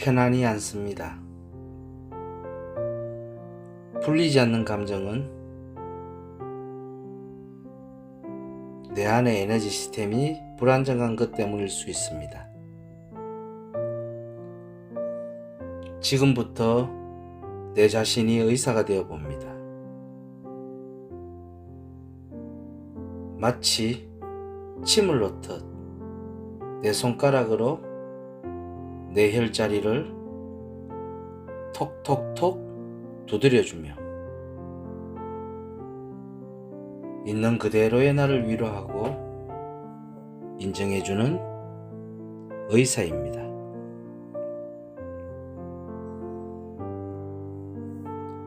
편안히 않습니다. 풀리지 않는 감정은 내 안의 에너지 시스템이 불안정한 것 때문일 수 있습니다. 지금부터 내 자신이 의사가 되어 봅니다. 마치 침을 놓듯 내 손가락으로 내 혈자리를 톡톡톡 두드려주며 있는 그대로의 나를 위로하고 인정해주는 의사입니다.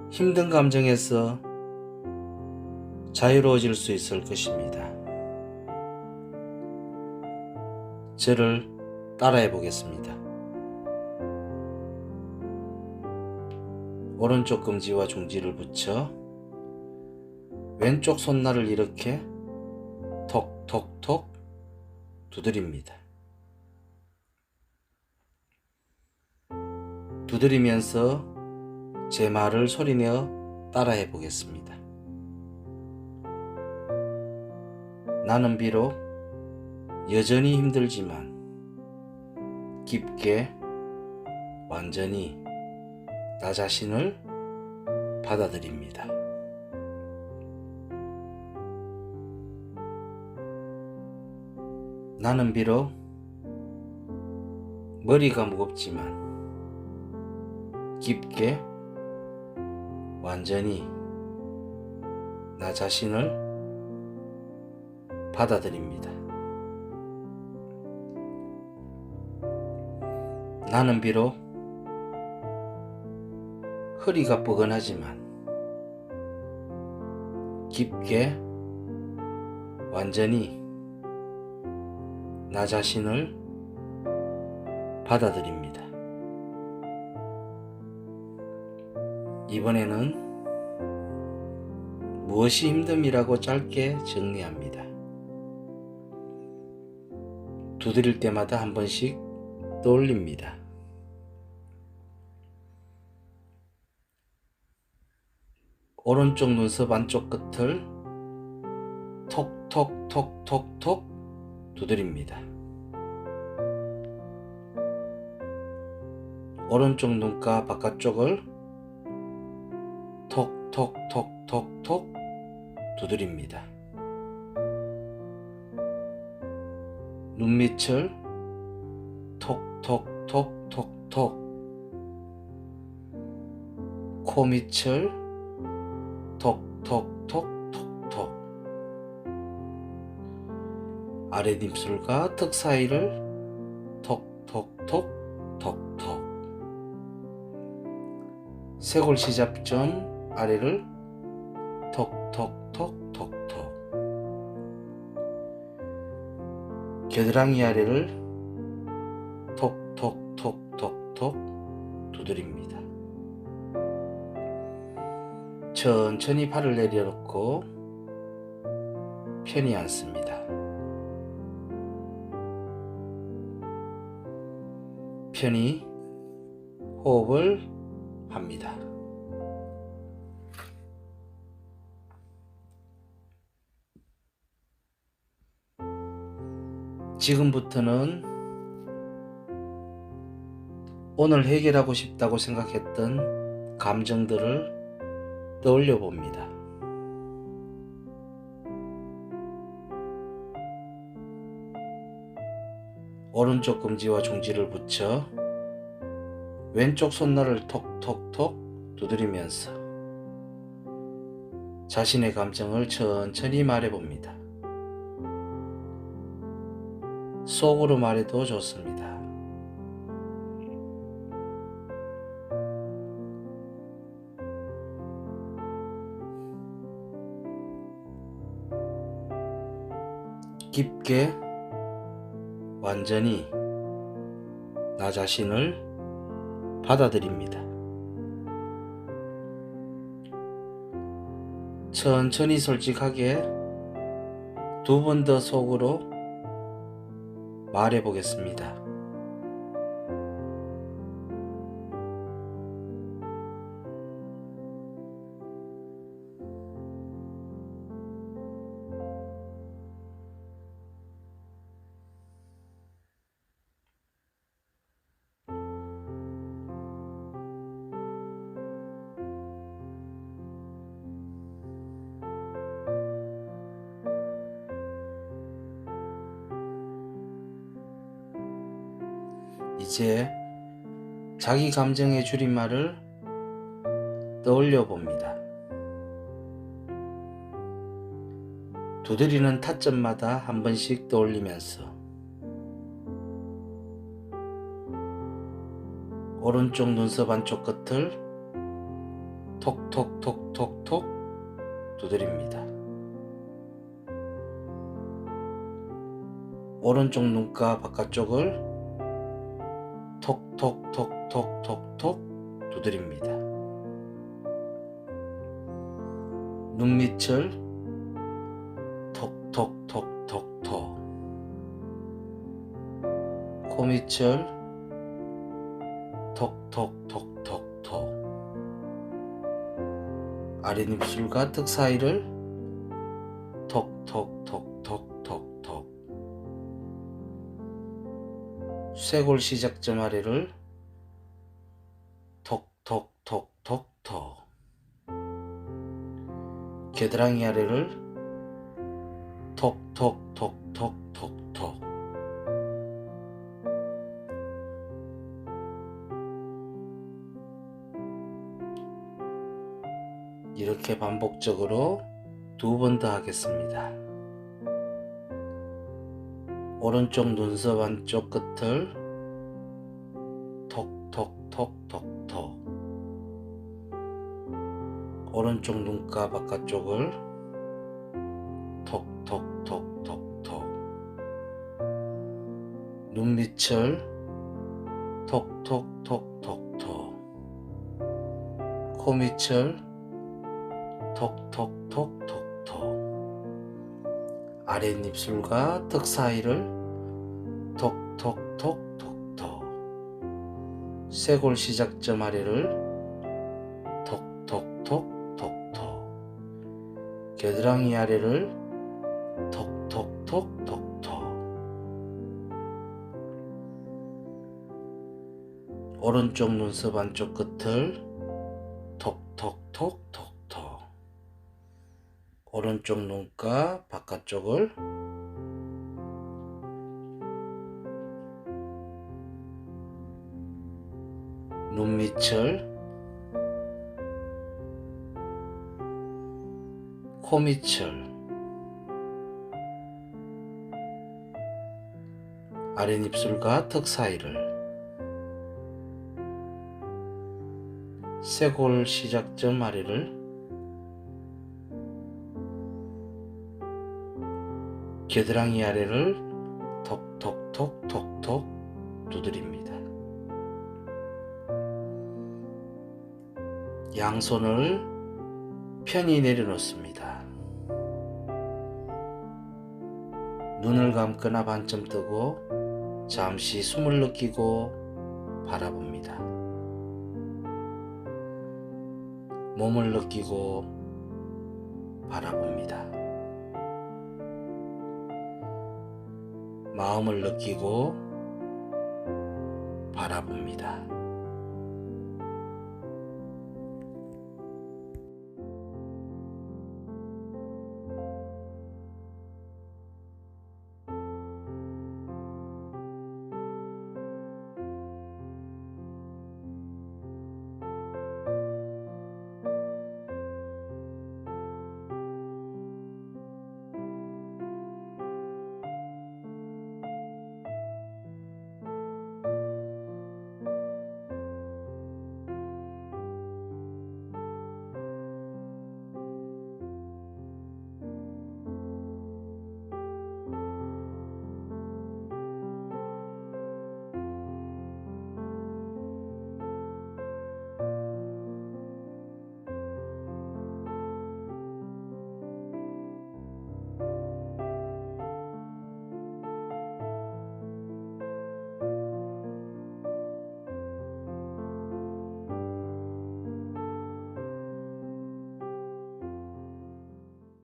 힘든 감정에서 자유로워질 수 있을 것입니다. 저를 따라해 보겠습니다. 오른쪽 검지와 중지를 붙여 왼쪽 손날을 이렇게 톡톡톡 두드립니다. 두드리면서 제 말을 소리내어 따라해 보겠습니다. 나는 비록 여전히 힘들지만 깊게 완전히 나 자신을 받아들입니다. 나는 비록 머리가 무겁지만 깊게 완전히 나 자신을 받아들입니다. 나는 비록 허리가 뻐근하지만 깊게 완전히 나 자신을 받아들입니다. 이번에는 무엇이 힘듦이라고 짧게 정리합니다. 두드릴 때마다 한 번씩 떠올립니다. 오른쪽 눈썹 안쪽 끝을 톡톡톡톡톡 두드립니다. 오른쪽 눈가 바깥쪽을 톡톡톡톡톡 두드립니다. 눈밑을 톡톡톡톡톡 코밑을 톡톡톡톡톡 아랫입술과 턱 사이를 톡톡톡톡톡 쇄골 시접점 아래를 톡톡톡톡톡 겨드랑이 아래를 톡톡톡톡톡 두드립니다. 천천히 팔을 내려놓고 편히 앉습니다. 편히 호흡을 합니다. 지금부터는 오늘 해결하고 싶다고 생각했던 감정들을 떠올려 봅니다. 오른쪽 검지와 중지를 붙여 왼쪽 손날을 톡톡톡 두드리면서 자신의 감정을 천천히 말해 봅니다. 속으로 말해도 좋습니다. 깊게 완전히 나 자신을 받아들입니다. 천천히 솔직하게 두 번 더 속으로 말해 보겠습니다. 이제 자기 감정의 줄임말을 떠올려 봅니다. 두드리는 타점마다 한 번씩 떠올리면서 오른쪽 눈썹 안쪽 끝을 톡톡톡톡톡 두드립니다. 오른쪽 눈가 바깥쪽을 톡톡톡톡톡톡 두드립니다. 눈 밑을 톡톡톡톡톡 코 밑을 톡톡톡톡톡 아랫입술과 턱 사이를 톡톡톡 쇄골 시작점 아래를 톡톡톡톡톡 겨드랑이 아래를 톡톡톡톡톡톡 이렇게 반복적으로 두 번 더 하겠습니다. 오른쪽 눈썹 안쪽 끝을 톡톡톡톡톡 오른쪽 눈가 바깥쪽을 톡톡톡톡톡 눈 밑을 톡톡톡톡톡 코 밑을 톡톡톡톡톡 아랫입술과 턱 사이를 톡톡톡톡톡 쇄골 시작점 아래를 톡톡톡톡톡 겨드랑이 아래를 톡톡톡톡톡 오른쪽 눈썹 안쪽 끝을 톡톡톡톡톡 오른쪽 눈가 바깥쪽을 눈 밑을 코 밑을 아랫입술과 턱 사이를 쇄골 시작점 아래를 겨드랑이 아래를 톡톡톡톡톡 두드립니다. 양손을 편히 내려놓습니다. 눈을 감거나 반쯤 뜨고 잠시 숨을 느끼고 바라봅니다. 몸을 느끼고 바라봅니다. 마음을 느끼고 바라봅니다.